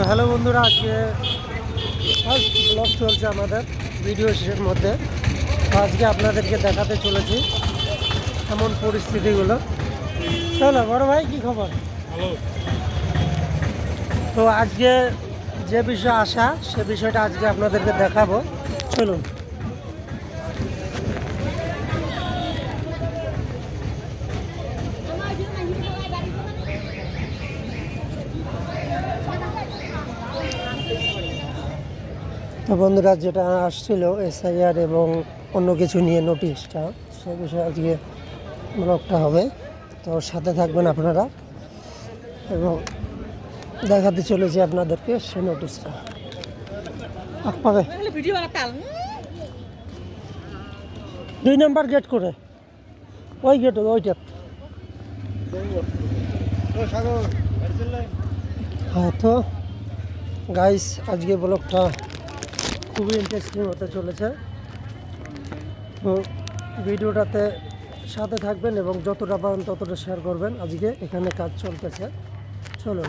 তো হ্যালো বন্ধুরা আজকে ফার্স্ট ব্লগ চলছে আমাদের ভিডিও শেষের মধ্যে। তো আজকে আপনাদেরকে দেখাতে চলেছি এমন পরিস্থিতিগুলো। চলো বড় ভাই কী খবর? তো আজকে যে বিষয় আসা সে বিষয়টা আজকে আপনাদেরকে দেখাবো। চলুন। বন্ধুরা, যেটা আসছিল এসআইআর এবং অন্য কিছু নিয়ে নোটিশটা, সে বিষয়ে আজকে ব্লগটা হবে। তো সাথে থাকবেন আপনারা এবং দেখাতে চলেছি আপনাদেরকে সে নোটিশটা। পাবে? দুই নাম্বার গেট করে। ওই গেট ওইটা হ্যাঁ তো গাইস আজকে ব্লগটা খুবই ইন্টারেস্টিং হতে চলেছে। তো ভিডিওটাতে সাথে থাকবেন এবং যতটা পারেন ততটা শেয়ার করবেন। আজকে এখানে কাজ চলতেছে। চলুন।